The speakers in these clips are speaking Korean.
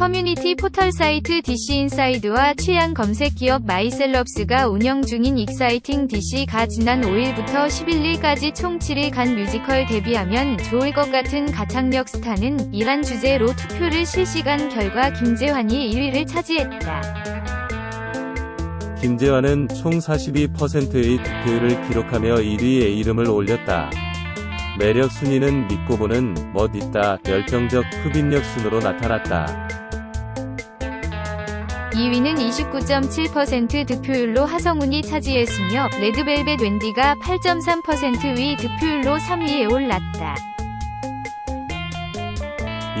커뮤니티 포털 사이트 DC인사이드와 취향 검색 기업 마이셀럽스가 운영 중인 익사이팅 DC가 지난 5일부터 11일까지 총 7일간 뮤지컬 데뷔하면 좋을 것 같은 가창력 스타는 이란 주제로 투표를 실시간 결과 김재환이 1위를 차지했다. 김재환은 총 42%의 득표율을 기록하며 1위에 이름을 올렸다. 매력 순위는 믿고 보는 멋 있다 열정적 흡입력 순으로 나타났다. 2위는 29.7% 득표율로 하성운이 차지했으며 레드벨벳 웬디가 8.3%의 득표율로 3위에 올랐다.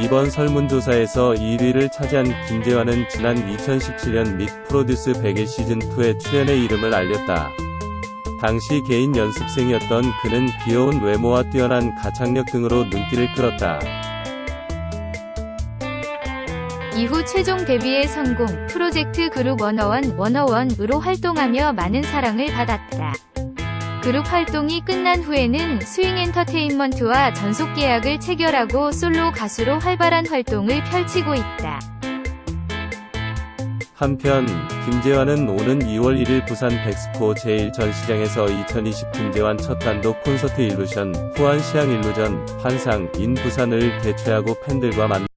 이번 설문조사에서 1위를 차지한 김재환은 지난 2017년 믹 프로듀스 100의 시즌2에 출연의 이름을 알렸다. 당시 개인 연습생이었던 그는 귀여운 외모와 뛰어난 가창력 등으로 눈길을 끌었다. 이후 최종 데뷔에 성공, 프로젝트 그룹 워너원, 워너원으로 활동하며 많은 사랑을 받았다. 그룹 활동이 끝난 후에는 스윙 엔터테인먼트와 전속 계약을 체결하고 솔로 가수로 활발한 활동을 펼치고 있다. 한편 김재환은 오는 2월 1일 부산 백스코 제1전시장에서 2020 김재환 첫 단독 콘서트 일루션 후한 시향 일루전 환상 인 부산을 개최하고 팬들과 만